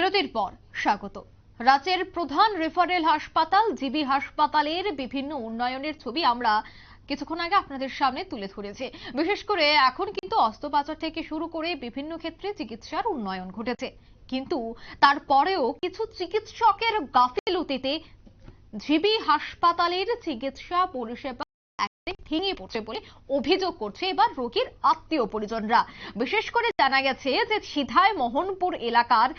বিরতির পর স্বাগত। রাজ্যের প্রধান রেফারেল হাসপাতাল, জিবি হাসপাতালের বিভিন্ন উন্নয়নের ছবি আমরা কিছুক্ষণ আগে আপনাদের সামনে তুলে ধরেছি। বিশেষ করে এখন কিন্তু অস্ত্রোপচার থেকে শুরু করে বিভিন্ন ক্ষেত্রে চিকিৎসার উন্নয়ন ঘটেছে। কিন্তু তারপরেও কিছু চিকিৎসকের গাফিলতিতে জিবি হাসপাতালের চিকিৎসা পরিষেবা ভেঙে পড়ছে বলে অভিযোগ করছে এবার রোগীর আত্মীয় পরিজনরা। বিশেষ করে জানা গেছে যে সিধায় মোহনপুর এলাকার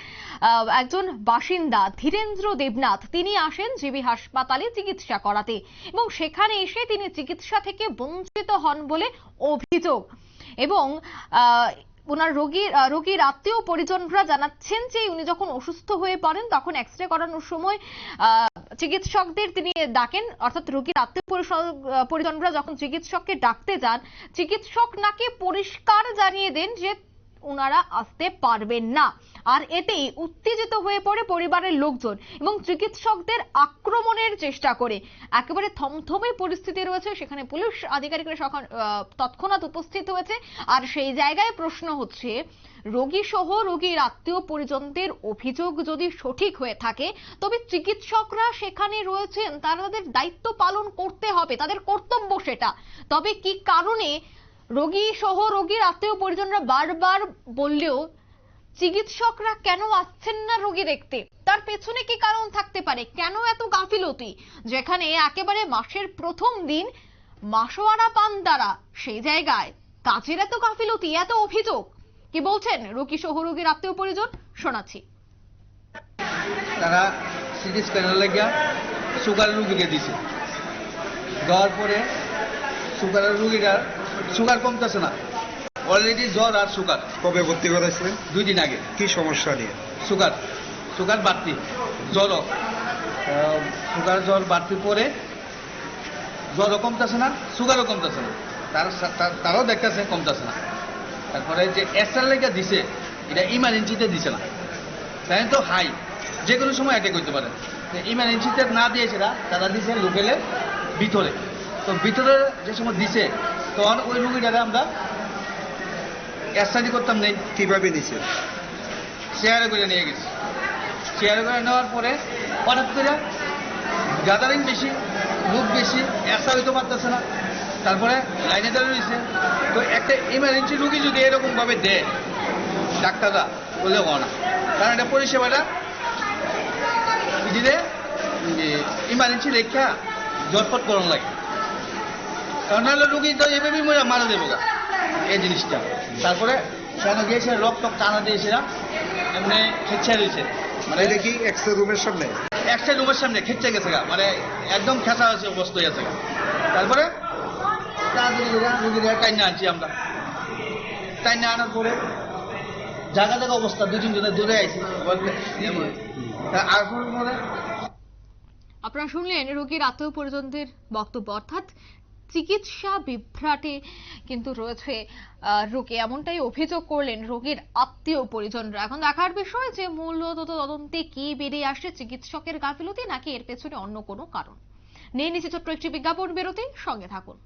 একজন বাসিন্দা ধীরেন্দ্র দেবনাথ। তিনি আসেন জিবি হাসপাতালে চিকিৎসা করাতে এবং সেখানে এসে তিনি চিকিৎসা থেকে বঞ্চিত হন বলে অভিযোগ। এবং ওনার রোগীর রোগীর আত্মীয় পরিজনরা জানাচ্ছেন যে উনি যখন অসুস্থ হয়ে পড়েন তখন এক্স রে করানোর সময় আহ, চিকিৎসকদের তিনি ডাকেন, অর্থাৎ রোগীর আত্মীয় পরিজনরা যখন চিকিৎসককে ডাকতে যান, চিকিৎসক নাকি পরিষ্কার জানিয়ে দেন যে ওনারা আসতে পারবেন না। আর এতেই উত্তেজিত হয়ে পড়ে পরিবারের লোকজন এবং চিকিৎসকদের আক্রমণের চেষ্টা করে। একেবারে থমথমে পরিস্থিতি রয়েছে, সেখানে পুলিশ আধিকারিকরা তৎক্ষণাৎ উপস্থিত হয়েছে। আর সেই জায়গায় প্রশ্ন হচ্ছে রোগী সহ রোগীর আত্মীয় পরিজনদের অভিযোগ যদি সঠিক হয়ে থাকে, তবে চিকিৎসকরা সেখানে রয়েছেন, তারা তাদের দায়িত্ব পালন করতে হবে, তাদের কর্তব্য সেটা। তবে কি কারণে রোগী সহ রোগীর আত্মীয় পরিজনরা বারবার বললেও চিকিৎসকরা কেন আসছেন না রোগী দেখতে? তার পেছনে কি কারণ থাকতে পারে? কেন এত গাফিলতি? যেখানে একেবারে মাসের প্রথম দিন মাসোয়ারা পান তারা সেই জায়গায়। কাজের এত গাফিলতি, এত অভিযোগ। কি বলছেন রোগী সহ রোগীর আত্মীয় পরিজন? শোনাচ্ছি। তারা সিটি সুগারের রুগীকে দিছে। দেওয়ার পরে সুগারের রুগীটার সুগার কমতেছে না। অলরেডি জ্বর আর সুগার। কবে ভর্তি করাইছিলেন দুই দিন আগে। কি সমস্যা নিয়ে? সুগার। সুগার বাড়তি। জ্বরও। সুগার জ্বর বাড়তি পরে জ্বরও কমতেছে না সুগারও কমতেছে না। তার তারাও দেখতেছে কমতেছে না। তারপরে যে এসআর লেগে দিছে এটা ইমার্জেন্সিতে দিছে না। তাই তো হাই যে কোনো সময় অ্যাটাক করতে পারে। ইমার্জেন্সিতে না দিয়েছে না তারা দিছে লোকেলের ভিতরে। তো ভিতরে যে সময় দিছে তখন ওই রুগীটারে আমরা এসআরডি করতাম নেই, কীভাবে নিছে? চেয়ারে করে নিয়ে গেছি। চেয়ারে করে নেওয়ার পরে হঠাৎ করে গ্যাদারিং বেশি লোক বেশি এসা হইতে পারতেছে না। তারপরে লাইনে দাঁড়িয়ে রয়েছে। তো একটা ইমার্জেন্সি রুগী যদি এরকম ভাবে দেয়, ডাক্তাররা বললে হয় না। কারণ এটা পরিষেবাটা ইমার্জেন্সি রেখা জটপট করানো লাগে। কারণ নাহলে রুগী তো এভাবেই মরে মারা দেবো গা। এই জিনিসটা। তারপরে সেখানে গিয়েছে টক টানা দিয়েছিলাম এমনি খেচ্ছে রয়েছে। মানে এটা কি এক্সরে রুমের সামনে? একটা রুমের সামনে খেচ্ছে গেছে গা মানে একদম খেঁচা আছে অবস্থা হয়ে গেছে গা। তারপরে রুগীরা টাইনে আনছি আমরা। টাইনে আনার পরে জায়গা জায়গা অবস্থা দুজন জনে দূরে আইছি আর আপনারা শুনলেন রোগীর আত্মীয় পরিজনদের বক্তব্য। অর্থাৎ চিকিৎসা বিভ্রাটে কিন্তু রয়েছে রোগী। এমনটাই অভিযোগ করলেন রোগীর আত্মীয় পরিজনরা। এখন দেখার বিষয় যে মূলত তদন্তে কি বেরিয়ে আসে, চিকিৎসকের গাফিলতি, নাকি এর পেছনে অন্য কোনো কারণ? নিয়ে নিচে ছোট্ট একটি বিজ্ঞাপন, বিরতি, সঙ্গে থাকুন।